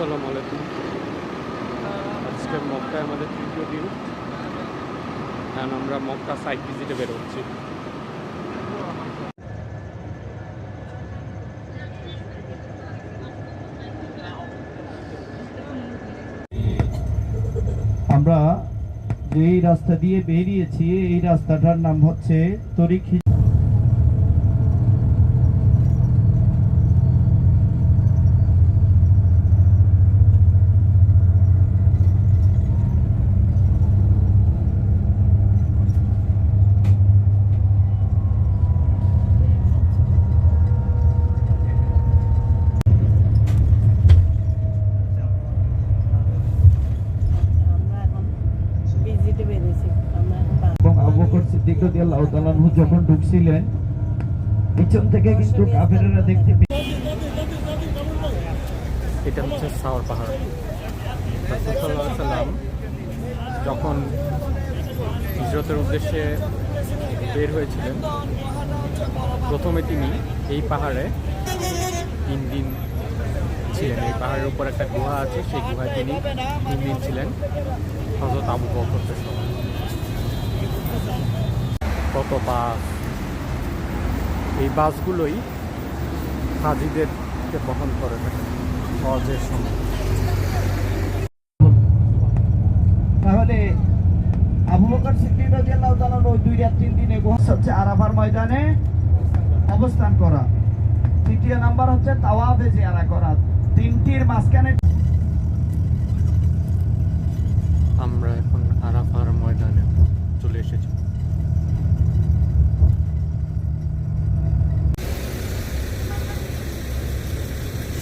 আসসালামু আলাইকুম। আজকে মক্কায় আমাদের তৃতীয় দিন। এখন আমরা মক্কা সাইট ভিজিটে বেরোচ্ছি আমরা যেই রাস্তা দিয়ে বেরিয়েছি, এই রাস্তাটার নাম হচ্ছে তরিক হি- আমরা এখন ভিজিটে বেরিয়েছি আমরা এখন বা- এবং আবু বকর সিদ্দিক রাদিয়াল্লাহু তাআলা যখন ঢুকছিলেন, পিছন থেকে কিন্তু কাফেররা দেখতে এটা হচ্ছে সাওয়ার পাহাড়। রাসূলুল্লাহ সাল্লাম যখন হিজরতের উদ্দেশ্যে বের হয়েছিলেন, প্রথমে তিনি এই পাহাড়ে তিন দিন ছিলেন। এই পাহাড়ের উপর একটা গুহা আছে, সেই গুহায় তিনি তিন দিন ছিলেন। হজরত আবু বকরের সময় কত বাস এই বাসগুলোই হাজিদেরকে বহন করে থাকে হজের সময়। তাহলে আবু বকর সিদ্দিক রাদিয়াল্লাহু তাআলা ওই দুই রাত তিন দিনে হচ্ছে আরাফার ময়দানে অবস্থান করা। তৃতীয় নাম্বার হচ্ছে তাওয়াফে জিয়ারা করা। তিনটির মাঝখানে আমরা এখন আরাফার ময়দানে চলে এসেছি।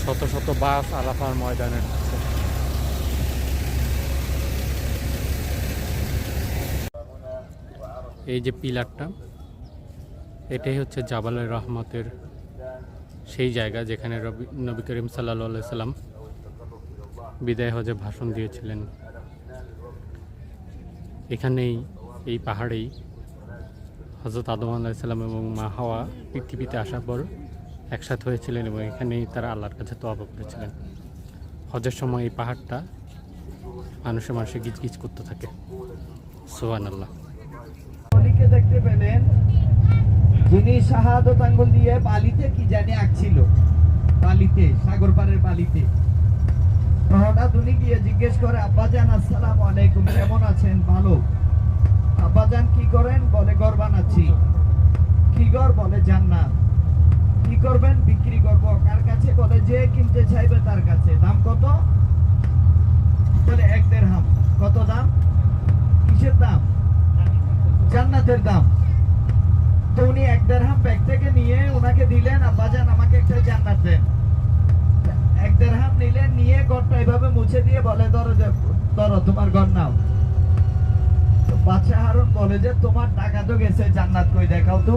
শত শত বাস আরাফার ময়দানে ঢুকছে। এই যে পিলারটা, এটাই হচ্ছে জাবালের রহমতের সেই জায়গা যেখানে রবি, নবী করিম সাল্লা সাল্লাম বিদায় হজে ভাষণ দিয়েছিলেন এখানেই, এই পাহাড়েই হজরত আদম আলাহিসাল্লাম এবং মা হাওয়া পৃথিবীতে আসার পর একসাথে হয়েছিলেন এবং এখানেই তারা আল্লাহর কাছে তোয়াবা করেছিলেন। হজের সময় এই পাহাড়টা মানুষে মানুষে গিজগিজ করতে থাকে। সোহান আল্লাহ দেখতে পেলেন। যিনি শাহাদত আঙ্গুল দিয়ে বালিতে কি জানি আঁকছিল। বালিতে সাগর পাড়ের বালিতে। হঠাৎ উনি গিয়ে জিজ্ঞেস করে, আব্বাজান, আসসালাম আলাইকুম, কেমন আছেন? ভালো? আব্বাজান, কি করেন? বলে ঘর বানাচ্ছি। কি ঘর? বলে জান্নাত। কি করবেন? বিক্রি করব। কার কাছে? বলে যে কিনতে চাইবে তার কাছে। দাম কত? এক দেড়হাম। কত দাম? কিসের দাম? জান্নাতের দাম। তো উনি এক দেড়হাম ব্যাগ থেকে নিয়ে ওনাকে দিলেন আব্বাজান আমাকে একটা জান্নাত দেন। এক দেড়হাম নিলেন, নিয়ে ঘরটা এভাবে মুছে দিয়ে বলে, ধরো ধরো, তোমার ঘর নাও। বাদশাহ হারুন বলে যে, তোমার টাকা তো গেছে, জান্নাত কই দেখাও তো?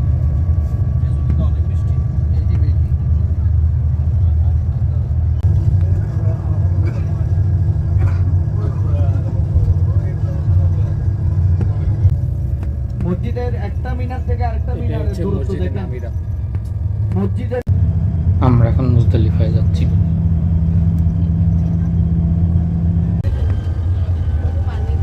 মসজিদের একটা মিনার থেকে আরেকটা মিনারের দূরত্ব মসজিদের আমরা এখন মুজদালিফায় যাচ্ছি পানি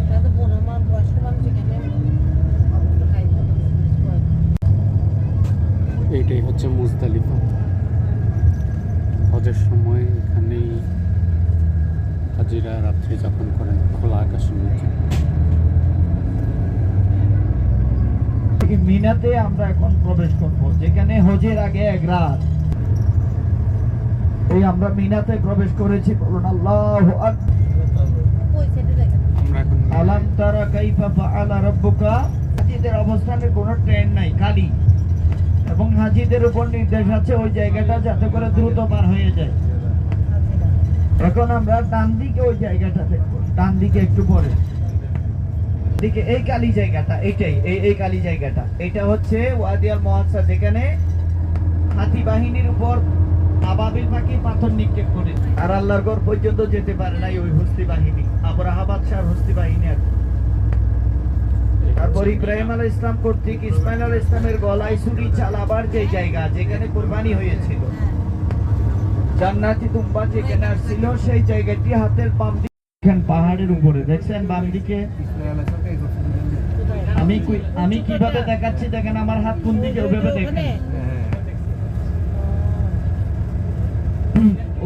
এটা তো পনেরো মাস বয়স্ক মানুষ এখানে অবস্থা খাইতে পারে। এইটাই হচ্ছে মুজদালিফা হজের সময় এখানেই হাজিরা রাত্রি যাপন করেন খোলা আকাশের নিচে মিনাতে আমরা এখন প্রবেশ করব যেখানে হজের আগে এক রাত। এই আমরা মিনাতে প্রবেশ করেছি বলুন আল্লাহু আলাম তারা কাইফা ফাআলা রাব্বুকা? হাজিদের অবস্থানে কোনো ট্রেন নাই খালি। এবং হাজিদের উপর নির্দেশ আছে ওই জায়গাটা যাতে করে দ্রুত পার হয়ে যায়। এখন আমরা ডান দিকে ওই জায়গাটা দেখব। ডান দিকে একটু পরে। দিকে এই কালি জায়গাটা এই এই কালি জায়গাটা। এটা হচ্ছে ওয়াদিয়াল মহাসা যেখানে হাতি বাহিনীর উপর আবাবিল পাখি পাথর নিক্ষেপ করে। আর আল্লাহর ঘর পর্যন্ত যেতে পারে নাই ওই হস্তি বাহিনী। শাহ হস্তি বাহিনী আর। তারপর ইব্রাহিম আল ইসলাম কর্তৃক ইসমাইল আল ইসলামের গলায় ছুরি চালাবার যে জায়গা, যেখানে কোরবানি হয়েছিল। জান্নাতি তুম্বা যেখানে আসছিল সেই জায়গাটি হাতের বাম দিকে। পাহাড়ের উপরে। দেখছেন বাম দিকে? আমি আমি কীভাবে দেখাচ্ছি? দেখেন আমার হাত কোন দিকে? ওইভাবে দেখেন।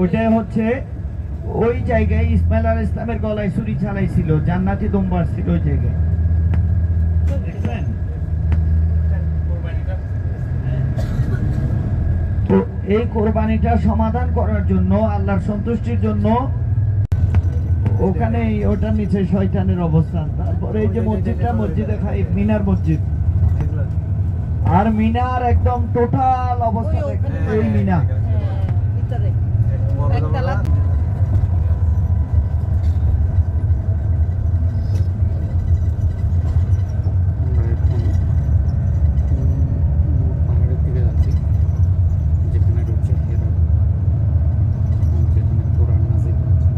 ওইটাই হচ্ছে ওই জায়গায় ইসমাইল আল ইসলামের গলায় ছুরি চালাইছিল। জান্নাতি দুম্বার ছিল ওই জায়গায়। দেখলেন তো এই কোরবানিটা সমাধান করার জন্য, আল্লাহর সন্তুষ্টির জন্য। ওখানে ওটা নিচে শয়তানের অবস্থান। তারপরে এই যে মসজিদটা, মসজিদে খাই মিনার মসজিদ। আর মিনার একদম টোটাল অবস্থা এই মিনা হ্যাঁ, ভিতরে একতলা আমরা এখন উম, পাহাড়ের দিকে যাচ্ছি যেখানে রয়েছে হেরা গুহা, এবং যেখানে কোরআন নাজিল হয়েছে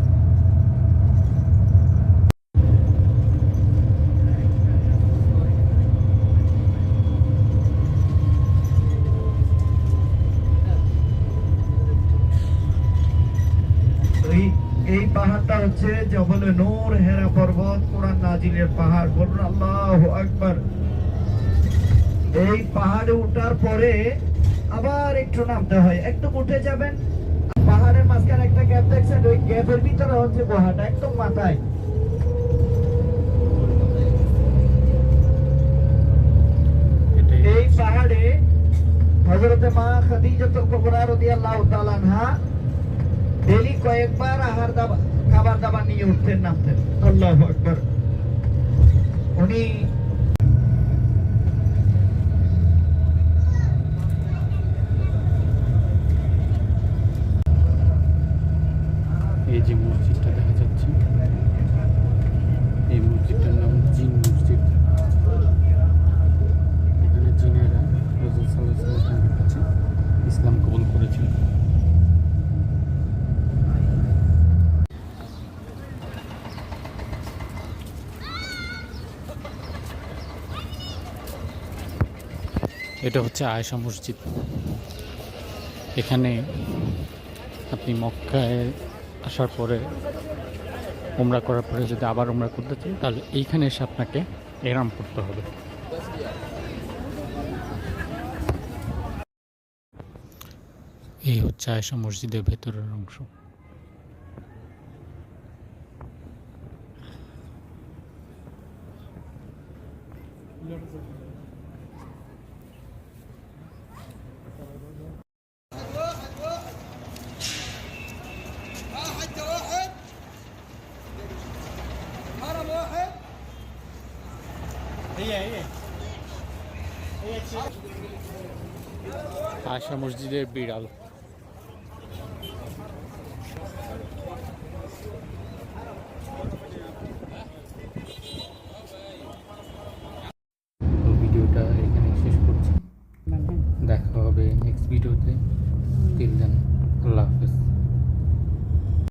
এই এই পাহাড়টা হচ্ছে জবলে নূর, হেরা পর্বত, কোরআন নাজিলের পাহাড়। বলুন আল্লাহ আকবার। এই পাহাড়ে ওঠার পরে আবার একটু নামতে হয়। একটু উঠে যাবেন, পাহাড়ের মাঝখানে একটা গ্যাপ দেখছেন, ওই গ্যাপের ভিতরে হচ্ছে গুহাটা, একদম মাথায়। এই পাহাড়ে হযরতে মা খাদিজাতুল কুবরা রাদিয়াল্লাহু তাআলা আনহা ডেলি কয়েকবার আহার দাবার খাবার দাবার নিয়ে উঠতেন নামতেন। আল্লাহ আকবর। উনি এই যে মসজিদটা দেখা যাচ্ছে এই মসজিদটার নাম জিন মসজিদ এখানে জিনেরা রসুল সাল্লাহ সাল্লামের কাছে ইসলাম কবুল করেছিল এটা হচ্ছে আয়েশা মসজিদ। এখানে আপনি মক্কায় আসার পরে উমরা করার পরে যদি আবার উমরা করতে চান, তাহলে এইখানে এসে আপনাকে এরাম করতে হবে। এই হচ্ছে আয়েশা মসজিদের ভেতরের অংশ। আয়েশা মসজিদের বিড়াল।